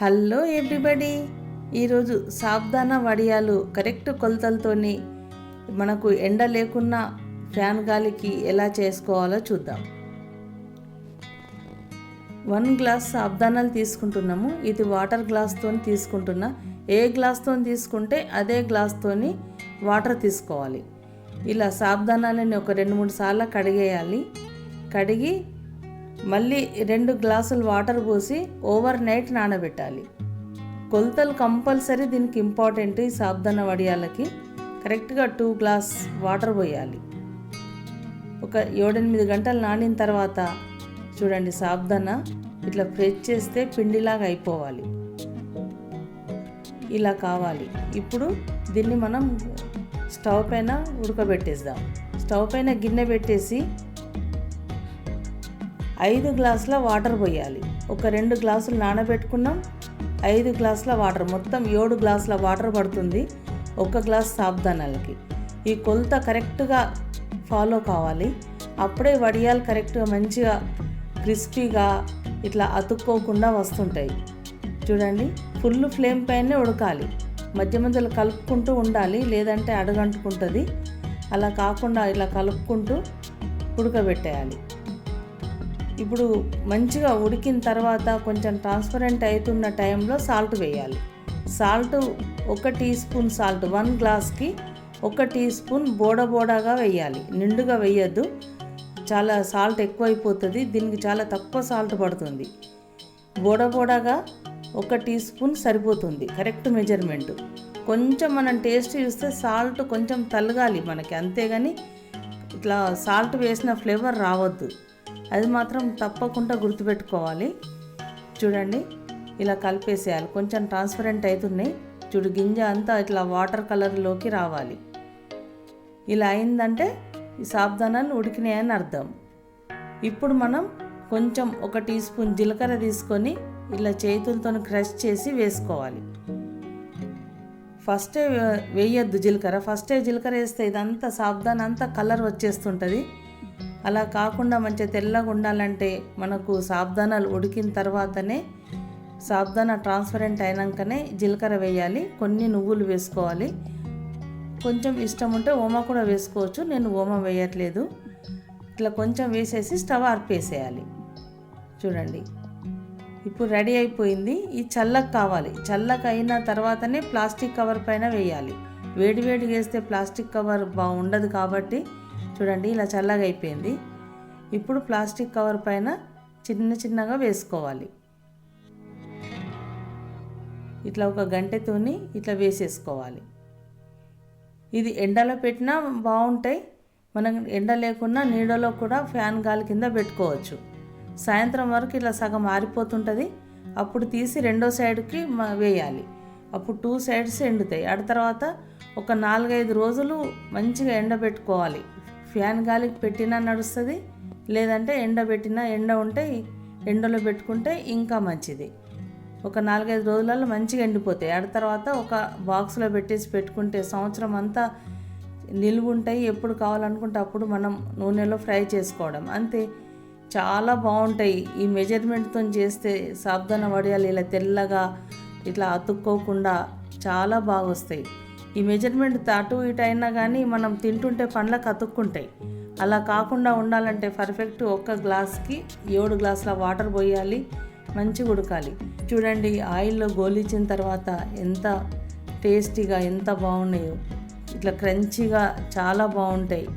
Hello everybody. ఈరోజు సాబ్దానా వడియాలు correct కొలతలతోని మనకు ఎండ లేకున్నా ఫ్యాన్ గాలికి ఎలా చేసుకోవాలో చూద్దాం. వన్ గ్లాస్ సాబ్దానాలు తీసుకుంటున్నాము. ఇది వాటర్ గ్లాస్తో తీసుకుంటున్నా. ఏ గ్లాస్తో తీసుకుంటే అదే గ్లాస్తోని వాటర్ తీసుకోవాలి. ఇలా సాబ్దానాలని ఒక రెండు మూడు సార్లు కడిగేయాలి. కడిగి మళ్ళీ రెండు గ్లాసులు వాటర్ పోసి ఓవర్ నైట్ నానబెట్టాలి. కొలతలు కంపల్సరీ దీనికి ఇంపార్టెంట్ ఈ సాబ్దాన వడియాలకి. కరెక్ట్గా టూ గ్లాస్ వాటర్ పోయాలి. ఒక ఏడెనిమిది గంటలు నానిన తర్వాత చూడండి సాబ్దాన ఇట్లా ప్రెస్ చేస్తే పిండిలాగా అయిపోవాలి. ఇలా కావాలి. ఇప్పుడు దీన్ని మనం స్టవ్ పైన ఉడకబెట్టేద్దాం. స్టవ్ పైన గిన్నె పెట్టేసి ఐదు గ్లాసుల వాటర్ పోయాలి. ఒక రెండు గ్లాసులు నానబెట్టుకున్నాం. ఐదు గ్లాసుల వాటర్ మొత్తం ఏడు గ్లాసుల వాటర్ పడుతుంది ఒక గ్లాస్ సాబ్దానాలకి ఈ కొలత కరెక్ట్గా ఫాలో కావాలి. అప్పుడే వడియాలు కరెక్ట్గా మంచిగా క్రిస్పీగా ఇట్లా అతుక్కోకుండా వస్తుంటాయి. చూడండి ఫుల్ ఫ్లేమ్ పైనే ఉడకాలి. మధ్య మధ్యలో కలుపుకుంటూ ఉండాలి లేదంటే అడగంటుకుంటుంది. అలా కాకుండా ఇలా కలుపుకుంటూ ఉడకబెట్టేయాలి. ఇప్పుడు మంచిగా ఉడికిన తర్వాత కొంచెం ట్రాన్స్పరెంట్ అవుతున్న టైంలో సాల్ట్ వేయాలి. సాల్ట్ ఒక టీ స్పూన్ సాల్ట్ వన్ గ్లాస్కి ఒక టీ స్పూన్ బోడ బోడాగా వేయాలి. నిండుగా వేయద్దు. చాలా సాల్ట్ ఎక్కువైపోతుంది. దీనికి చాలా తక్కువ సాల్ట్ పడుతుంది. బోడ బోడాగా ఒక టీ స్పూన్ సరిపోతుంది. కరెక్ట్ మెజర్మెంట్ కొంచెం మనం టేస్ట్ చూస్తే సాల్ట్ కొంచెం తలగాలి మనకి. అంతేగాని ఇట్లా సాల్ట్ వేసిన ఫ్లేవర్ రావద్దు. అది మాత్రం తప్పకుండా గుర్తుపెట్టుకోవాలి. చూడండి ఇలా కలిపేసేయాలి. కొంచెం ట్రాన్స్పరెంట్ అవుతున్నాయి చూడు గింజ అంతా ఇట్లా వాటర్ కలర్లోకి రావాలి. ఇలా అయిందంటే ఈ సాబ్దానాలు ఉడికినాయని అర్థం. ఇప్పుడు మనం కొంచెం ఒక టీ స్పూన్ జీలకర్ర తీసుకొని ఇలా చేతులతో క్రష్ చేసి వేసుకోవాలి. ఫస్టే వేయొద్దు జీలకర్ర. ఫస్టే జీలకర్ర వేస్తే ఇదంతా సాబ్దాన్ అంతా కలర్ వచ్చేస్తుంటుంది. అలా కాకుండా మంచిగా తెల్లగా ఉండాలంటే మనకు సాబ్దానాలు ఉడికిన తర్వాతనే సాబ్దానా ట్రాన్స్పరెంట్ అయినాకనే జీలకర్ర వేయాలి. కొన్ని నువ్వులు వేసుకోవాలి. కొంచెం ఇష్టం ఉంటే ఓమా కూడా వేసుకోవచ్చు. నేను ఓమా వేయట్లేదు. ఇట్లా కొంచెం వేసేసి స్టవ్ ఆర్పేసేయాలి. చూడండి. ఇప్పుడు రెడీ అయిపోయింది. ఈ చల్లకు కావాలి. చల్లక అయిన తర్వాతనే ప్లాస్టిక్ కవర్ పైన వేయాలి. వేడి వేడి వేస్తే ప్లాస్టిక్ కవర్ బాగుండదు కాబట్టి చూడండి ఇలా చల్లగా అయిపోయింది. ఇప్పుడు ప్లాస్టిక్ కవర్ పైన చిన్న చిన్నగా వేసుకోవాలి. ఇట్లా ఒక గంటతోని ఇట్లా వేసేసుకోవాలి. ఇది ఎండలో పెట్టినా బాగుంటాయి. మనం ఎండ లేకున్నా నీడలో కూడా ఫ్యాన్ గాలి కింద పెట్టుకోవచ్చు. సాయంత్రం వరకు ఇలా సగం ఆరిపోతుంటుంది. అప్పుడు తీసి రెండో సైడ్కి వేయాలి. అప్పుడు టూ సైడ్స్ ఎండుతాయి. ఆడ తర్వాత ఒక నాలుగైదు రోజులు మంచిగా ఎండబెట్టుకోవాలి. ఫ్యాన్ గాలికి పెట్టినా నడుస్తుంది లేదంటే ఎండ పెట్టినా ఎండ ఉంటే ఎండలో పెట్టుకుంటే ఇంకా మంచిది. ఒక నాలుగైదు రోజులలో మంచిగా ఎండిపోతాయి. ఆడ తర్వాత ఒక బాక్స్లో పెట్టేసి పెట్టుకుంటే సంవత్సరం అంతా నిలువ ఉంటాయి. ఎప్పుడు కావాలనుకుంటే అప్పుడు మనం నూనెలో ఫ్రై చేసుకోవడం. అంతే. చాలా బాగుంటాయి. ఈ మెజర్మెంట్తో చేస్తే సాబ్దాన వడియాలు ఇలా తెల్లగా ఇట్లా అతుక్కోకుండా చాలా బాగా వస్తాయి ఈ మెజర్మెంట్ అటు ఇటు అయినా కానీ మనం తింటుంటే పండ్లకు అతుక్కుంటాయి అలా కాకుండా ఉండాలంటే పర్ఫెక్ట్ ఒక్క గ్లాస్కి ఏడు గ్లాసుల వాటర్ పోయాలి మంచిగా ఉడకాలి. చూడండి ఆయిల్లో గోలిచ్చిన తర్వాత ఎంత టేస్టీగా ఎంత బాగున్నాయో. ఇట్లా క్రంచీగా చాలా బాగుంటాయి.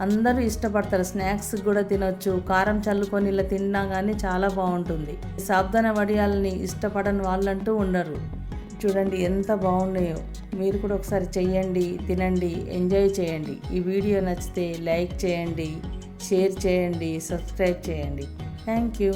అందరూ ఇష్టపడతారు. స్నాక్స్ కూడా తినొచ్చు. కారం చల్లుకొని ఇలా తిన్నా కానీ చాలా బాగుంటుంది. సాబ్దాన వడియాలని ఇష్టపడని వాళ్ళంటూ ఉండరు. చూడండి ఎంత బాగున్నాయో. మీరు కూడా ఒకసారి చెయ్యండి తినండి ఎంజాయ్ చేయండి. ఈ వీడియో నచ్చితే లైక్ చేయండి షేర్ చేయండి సబ్స్క్రైబ్ చేయండి. Thank you.